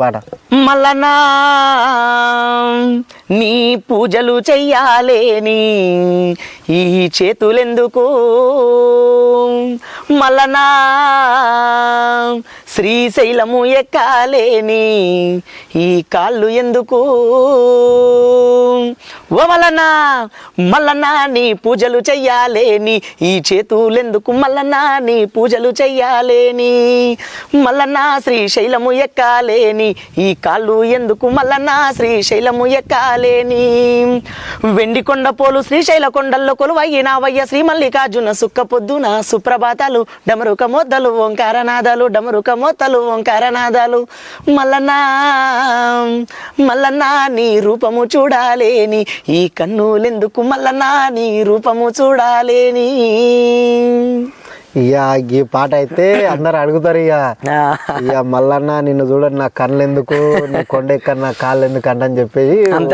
పాట మల్లనా నీ పూజలు చెయ్యాలేని ఈ చేతులెందుకు? మల్లనా శ్రీశైలము ఎక్కాలేని ఈ కాళ్ళు ఎందుకు? ఓ మల్లనా మల్లనా నీ పూజలు చెయ్యాలేని. ఈ చేతులెందుకు మల్లనా నీ పూజలు చెయ్యాలేని? మల్లనా శ్రీశైలము ఎక్కాలేని. ఈ కాళ్ళు ఎందుకు మల్లనా శ్రీశైలము ఎక్కాలేని? వెండి కొండ పోలు శ్రీశైల కొండల్లో కొలువయ్యి నావయ్య శ్రీ మల్లికార్జున సుక్క పొద్దున సుప్రభాతాలు. డమరుక మొద్దలు ఓంకారనాదాలు డమరుక మొత్తలు ఓంకారనాదాలు మల్లనా మల్లనా నీ రూపము చూడాలేని. ఈ కన్నులెందుకు మల్లనా నీ రూపము చూడాలేని? ఇక ఈ పాట అయితే అందరు అడుగుతారు ఇక ఇక మల్లన్న నిన్ను చూడండి నా కళ్ళు ఎందుకు నీ కొండ ఎక్కడ నా కాళ్ళు ఎందుకు అంటని చెప్పేసి